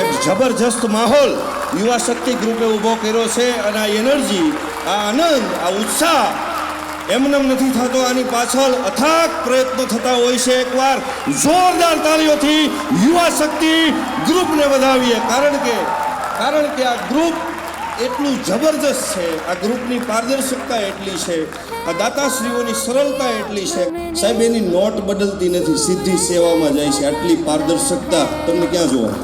એક જબરજસ્ત માહોલ યુવા શક્તિ ગ્રુપે ઊભો કર્યો છે અને આ એનર્જી, આ આનંદ, આ ઉત્સાહ એમને નથી થતો. આની પાછળ અથાક પ્રયત્નો થતા હોય છે. એકવાર જોરદાર તાળીઓથી યુવા શક્તિ ગ્રુપને વધાવીએ. કારણ કે કારણ કે આ ગ્રુપ એટલું જબરજસ્ત છે. આ ગ્રુપની પારદર્શકતા એટલી છે. આ દાતાશ્રીઓની સરળતા એટલી છે. સાહેબ, એની નોટ બદલતી નથી. સીધી સેવામાં જાય છે. આટલી પારદર્શકતા. તમને ક્યાં જોવા?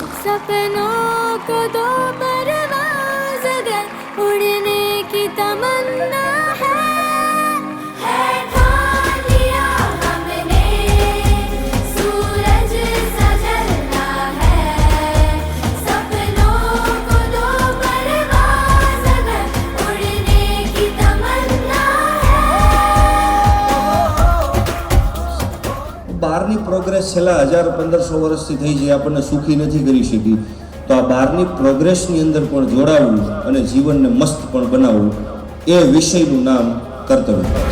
બહારની પ્રોગ્રેસ છેલ્લા હજાર પંદરસો વર્ષથી થઈ છે, આપણને સુખી નથી કરી શકી. તો આ બહારની પ્રોગ્રેસની અંદર પણ જોડાવવું અને જીવનને મસ્ત પણ બનાવવું, એ વિષયનું નામ કર્તવ્ય.